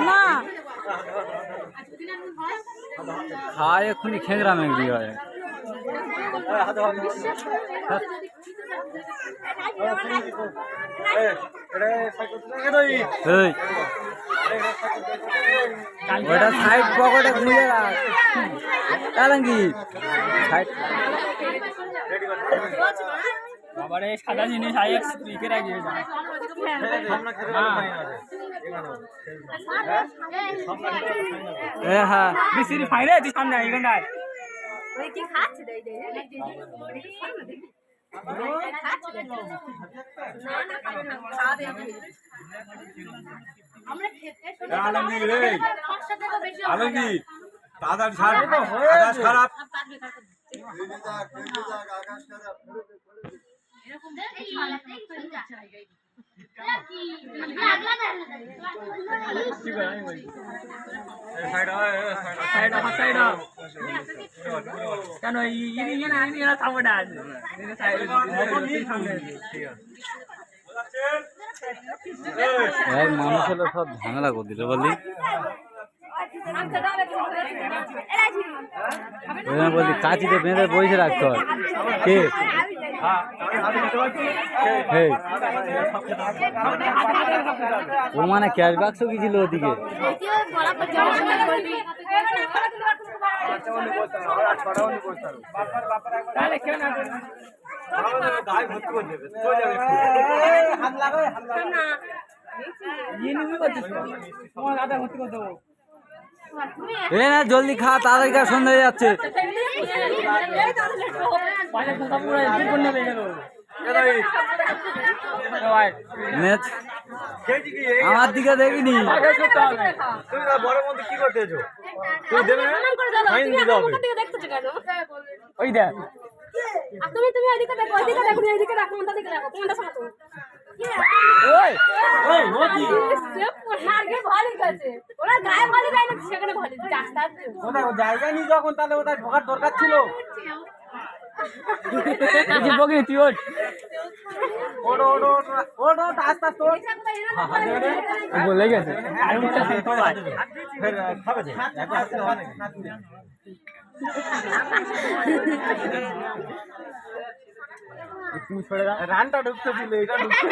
না। খায় এক্ষুনি খেঁকড়া মেঘড়ি হয়। এই। ওটা সাইড পকেটে খুঁজে রাখ কি সাইড বাবারে সাদা জিনিস আই এক্স লিখে রাখিয়ে যায় এ হ্যাঁ বিসিরি ফাইরে তুই সামনে আই গন্ডায় ওই কি খাচ্ছে দেই দেই বেশি আলমগীর দাদার খারাপ সাইড সাইড সাইড কেন ইনি না না আছে মানুষ হলো সব ঝামেলা করে দিল ওই বলছি কাঁচিতে বেঁধে বসে রাখতে হয়। কে? ও মানে ক্যাশ বাক্স কি ছিল ওদিকে জলদি খা তাড়াতাড়ি সন্ধ্যা যাচ্ছে। আমার দিকে দেখিনি। কি করতে ওই দেখ। তুমি তুমি ওইদিকে দেখো ওইদিকে দেখো ওইদিকে দেখো কোনটা দিকে দেখো কোনটা সাথে ওই ওই মতি আগে ভালো গেছে ওরা গায়ে ভালো যায় না সেখানে ভালো রাস্তা ওটা জায়গা নি যখন তাহলে ওটা ঢোকার দরকার ছিল। যে বগি তুই ওঠ বলে গেছে হয় রানটা ঢুকতে দিল এটা ঢুকতে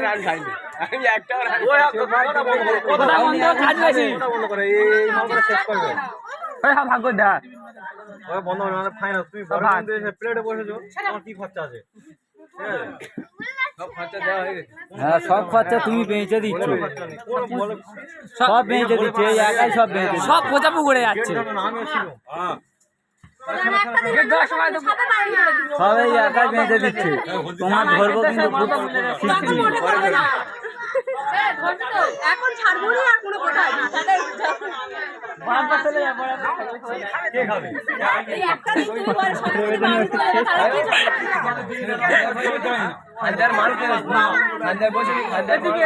রান খাইনি আমি একটা ওই কথা বন্ধ করো কথা বন্ধ কাজ বেশি কথা বন্ধ করো এই এই মামলাটা শেষ করবে ওই হ্যাঁ ভাগ্য দা ওই বন্ধ করে মানে ফাইন তুমি বড় ভাগ। মধ্যে এসে প্লেটে বসেছো তোমার কি খরচা আছে? সব খরচা দেওয়া হয়ে সব খরচা তুমি বেঁচে দিচ্ছ। সব বেঁচে দিচ্ছে এই একাই সব বেঁচে দিচ্ছে। সব পোজা পুকুরে যাচ্ছে। হ্যাঁ গেট দেওয়ার সময় তো সব এই একাই বেঁচে দিচ্ছে। তোমার ধরবো কিন্তু। এখন ছাড়বো না আর কোনো কথা হাজার এদিকে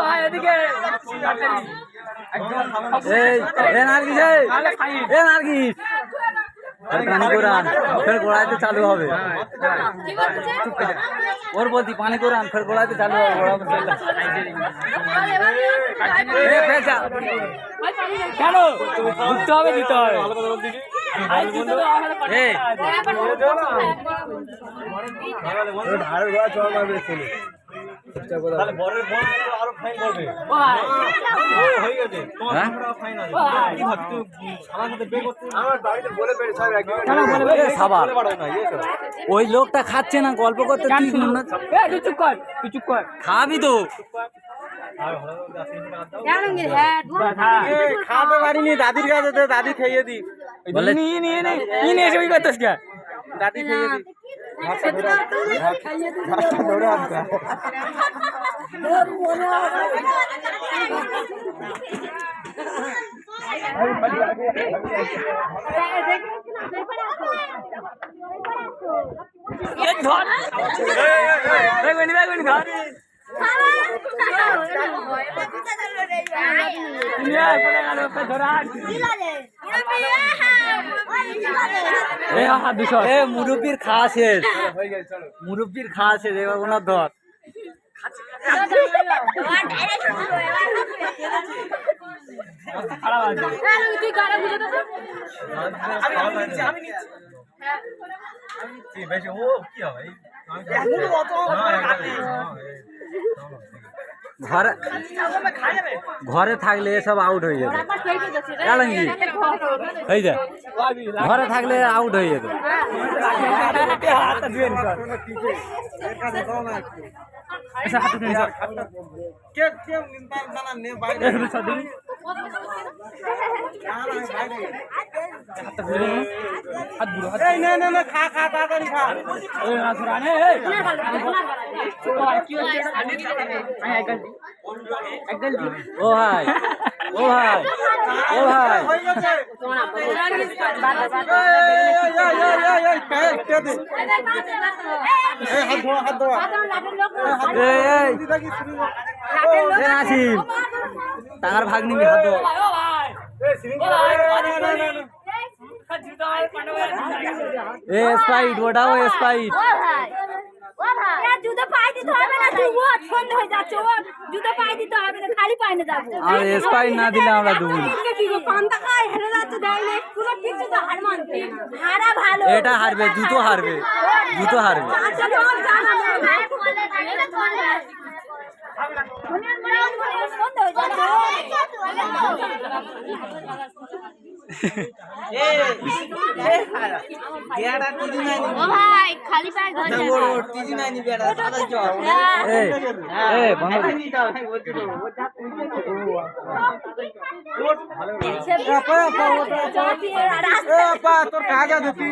হায় এই এ নার্গিস এ নার্গিস। পানি কোরআন ফের গোড়াইতে চালু হবে। কি ওর পানি কোরআন ফের গোড়াইতে চালু হবে। কেন? দিতে হবে দিতে হবে। ধারের গোড়া চল মারবে ছেলে তাহলে বরের হায়? ওই হয়ে হ্যাঁ? হায় ইয়ে ওই লোকটা খাচ্ছে না গল্প করতে চুপ কর চুপ কর। খাবি তো। দাও হ্যাঁ খাতে পারিনি দাদির কাছে দাদি খেয়ে দি। বলে এসে দাদি খাইয়ে দি। মুরব্বির খাওয়া শেষ। মুরব্বির খাওয়া শেষ এবার ওনার ধর দেবো বেশি ও কি হবে ঘরে ঘরে থাকলে এসব আউট হয়ে যেত কালঙ্গি এই যে ঘরে থাকলে আউট হয়ে যেত কে কে খা খা তাড়াতাড়ি খা এই না ধরা নে এই কি হচ্ছে আমি একদম একদম ও ভাই ও ভাই ও ভাই হয়ে গেছে এই এই এই এই কে কে দে এই হাত ধোয়া হাত ধোয়া এই এই দিদা কি শুরু এ নাসিম টাকার ভাগ নিবি হাত ধো। এই সিরিঞ্জ না না না এ স্পাইট ওটাও স্পাইট দিতে হবে না তুই ও সন্ধে হয়ে যাচ্ছে ও জুতো পায়ে দিতে হবে না খালি পায়ে না যাব আর স্পাইট না দিলে আমরা দুবুন কি গো পান্তা খায় হেরে যাচ্ছে দেয় না কোনো কিছু তো হার মানতে হারা ভালো। এটা হারবে দুটো হারবে দুটো হারবে। না সন্ধে হয়ে যাচ্ছে। তোর কাজ আছে তুই